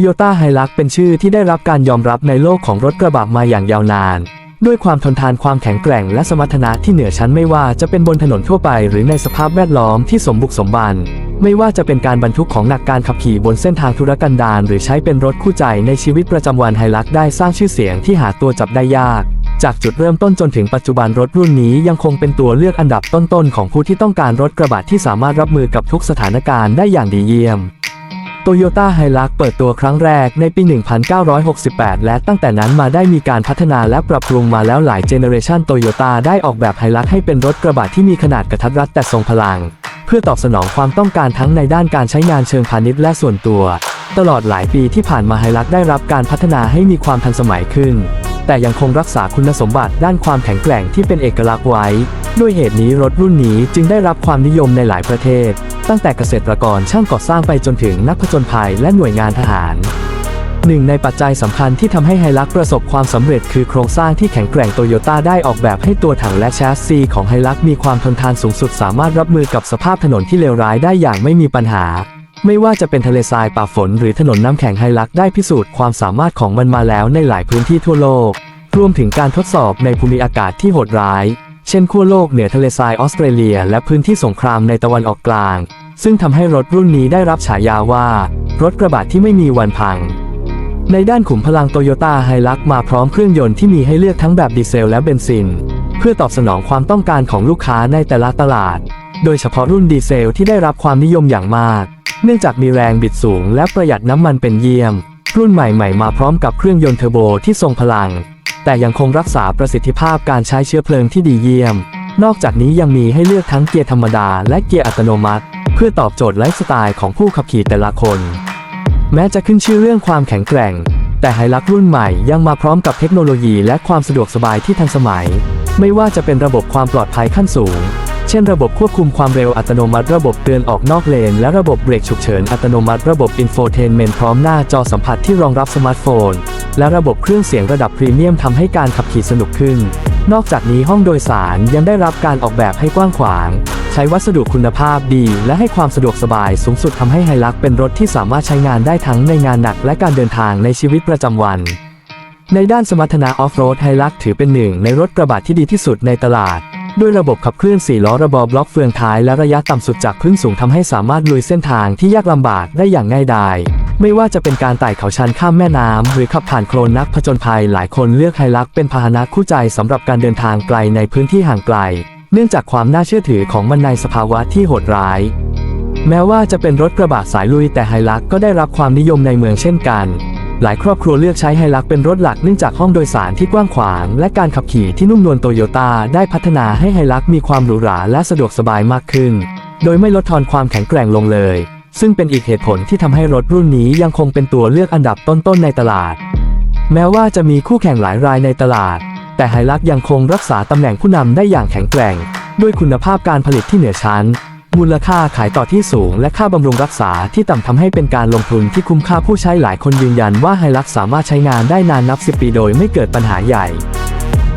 โยต้าไฮลักเป็นชื่อที่ได้รับการยอมรับในโลกของรถกระบะมาอย่างยาวนาน ด้วยความทนทานความแข็งแกร่งและสมรรถนะที่เหนือชั้นไม่ว่าจะเป็นบนถนนทั่วไปหรือในสภาพแวดล้อมที่สมบุกสมบัน ไม่ว่าจะเป็นการบรรทุกของหนักการขับขี่บนเส้นทางธุรกันดารหรือใช้เป็นรถคู่ใจในชีวิตประจำวันไฮลักได้สร้างชื่อเสียงที่หาตัวจับได้ยากจากจุดเริ่มต้นจนถึงปัจจุบันรถรุ่นนี้ยังคงเป็นตัวเลือกอันดับต้นๆ ของผู้ที่ต้องการรถกระบะที่สามารถรับมือกับทุกสถานการณ์ได้อย่างดีเยี่ยม โตโยต้าไฮลักเปิดตัวครั้งแรกในปี 1968 และตั้งแต่นั้นมาได้มีการพัฒนาและปรับปรุงมาแล้วหลายเจเนอเรชันโตโยต้าได้ออกแบบไฮลักให้เป็นรถกระบะที่มีขนาดกระทัดรัดแต่ทรงพลัง เพื่อตอบสนองความต้องการทั้งในด้านการใช้งานเชิงพาณิชย์และส่วนตัว ตลอดหลายปีที่ผ่านมาไฮลักได้รับการพัฒนาให้มีความทันสมัยขึ้น แต่ยังคงรักษาคุณสมบัติด้านความแข็งแกร่งที่เป็นเอกลักษณ์ไว้ ด้วยเหตุนี้รถรุ่นนี้จึงได้รับความนิยมในหลายประเทศ ตั้งแต่เกษตรกรช่างก่อสร้างไปจนถึงนักผจญภัยและหน่วยงานทหาร หนึ่งในปัจจัยสำคัญที่ทำให้ไฮลักประสบความสำเร็จคือโครงสร้างที่แข็งแกร่งโตโยต้าได้ออกแบบให้ตัวถังและแชสซีของไฮลักมีความทนทานสูงสุดสามารถรับมือกับสภาพถนนที่เลวร้ายได้อย่างไม่มีปัญหา ไม่ว่าจะเป็นทะเลทรายป่าฝน หรือถนนน้ำแข็งไฮลักได้พิสูจน์ความสามารถของมันมาแล้วในหลายพื้นที่ทั่วโลก รวมถึงการทดสอบในภูมิอากาศที่โหดร้าย เช่นขั้วโลกเหนือทะเลทรายออสเตรเลีย และพื้นที่สงครามในตะวันออกกลาง ซึ่งทำให้รถรุ่นนี้ได้รับฉายาว่า รถกระบะที่ไม่มีวันพัง ในด้านขุมพลังโตโยต้าไฮลักมาพร้อมเครื่องยนต์ที่มีให้เลือกทั้งแบบดีเซลและเบนซิน เพื่อตอบสนองความต้องการของลูกค้าในแต่ละตลาด โดยเฉพาะรุ่นดีเซลที่ได้รับความนิยมอย่างมาก เนื่องจากมีแรงบิดสูงและประหยัดน้ำมันเป็นเยี่ยม รุ่นใหม่ๆมาพร้อมกับเครื่องยนต์เทอร์โบที่ทรงพลัง แต่ยังคงรักษาประสิทธิภาพการใช้เชื้อเพลิงที่ดีเยี่ยม นอกจากนี้ยังมีให้เลือกทั้งเกียร์ธรรมดาและเกียร์อัตโนมัติ เพื่อตอบโจทย์ไลฟ์สไตล์ของผู้ขับขี่แต่ละคน แม้จะขึ้นชื่อเรื่องความแข็งแกร่ง แต่ไฮลักรุ่นใหม่ยังมาพร้อมกับเทคโนโลยีและความสะดวกสบายที่ทันสมัย ไม่ว่าจะเป็นระบบความปลอดภัยขั้นสูง เช่น ระบบควบคุมความเร็วอัตโนมัติ ระบบเตือนออกนอกเลน และระบบเบรกฉุกเฉินอัตโนมัติ ระบบอินโฟเทนเมนต์พร้อมหน้าจอสัมผัสที่รองรับสมาร์ทโฟน และระบบเครื่องเสียงระดับพรีเมียมทำให้การขับขี่สนุกขึ้น นอกจากนี้ห้องโดยสารยังได้รับการออกแบบให้กว้างขวาง ใช้วัสดุคุณภาพดี และให้ความสะดวกสบายสูงสุดทำให้ไฮลักเป็นรถที่สามารถใช้งานได้ทั้งในงานหนักและการเดินทางในชีวิตประจำวัน ในด้านสมรรถนะออฟโรดไฮลักถือเป็นหนึ่งในรถกระบะที่ดีที่สุดในตลาดด้วยระบบขับเคลื่อน4ล้อระบอบล็อกเฟืองท้ายและระยะต่ำสุดจากพื้นสูงทำให้สามารถลุยเส้นทางที่ยากลำบากได้อย่างง่ายดาย ไม่ว่าจะเป็นการไต่เขาชันข้ามแม่น้ำหรือขับผ่านโคลนนักผจญภัยหลายคนเลือกไฮลักเป็นพาหนะคู่ใจสำหรับการเดินทางไกลในพื้นที่ห่างไกล เนื่องจากความน่าเชื่อถือของมันในสภาวะที่โหดร้าย แม้ว่าจะเป็นรถกระบะสายลุยแต่ไฮลักก็ได้รับความนิยมในเมืองเช่นกัน หลายครอบครัวเลือกใช้ไฮลักเป็นรถหลักเนื่องจากห้องโดยสารที่กว้างขวาง และการขับขี่ที่นุ่มนวลโตโยต้าได้พัฒนาให้ไฮลักมีความหรูหราและสะดวกสบายมากขึ้น โดยไม่ลดทอนความแข็งแกร่งลงเลย ซึ่งเป็นอีกเหตุผลที่ทำให้รถรุ่นนี้ยังคงเป็นตัวเลือกอันดับต้นๆในตลาด แม้ว่าจะมีคู่แข่งหลายรายในตลาด แต่ไฮลักยังคงรักษาตำแหน่งผู้นำได้อย่างแข็งแกร่ง ด้วยคุณภาพการผลิตที่เหนือชั้น มูลค่าขายต่อที่สูง และค่าบำรุงรักษาที่ต่ำทำให้เป็นการลงทุนที่คุ้มค่าผู้ใช้หลายคนยืนยันว่าไฮลักสามารถใช้งานได้นานนับ 10 ปีโดยไม่เกิดปัญหาใหญ่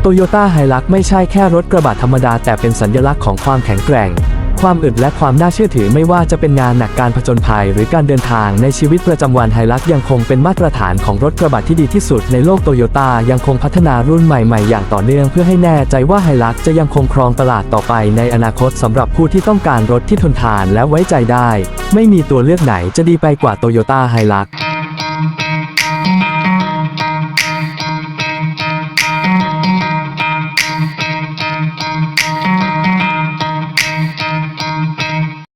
โตโยต้าไฮลักไม่ใช่แค่รถกระบะธรรมดาแต่เป็นสัญลักษณ์ของความแข็งแกร่ง ความอึดและความน่าเชื่อถือไม่ว่าจะเป็นงานหนักการผจญภัยหรือการเดินทางในชีวิตประจำวันไฮลักยังคงเป็นมาตรฐานของรถกระบะที่ดีที่สุดในโลกโตโยต้ายังคงพัฒนารุ่นใหม่ๆ อย่างต่อเนื่องเพื่อให้แน่ใจว่าไฮลักจะยังคงครองตลาดต่อไปในอนาคตสำหรับผู้ที่ต้องการรถที่ทนทานและไว้ใจได้ ไม่มีตัวเลือกไหนจะดีไปกว่าโตโยต้าไฮลัก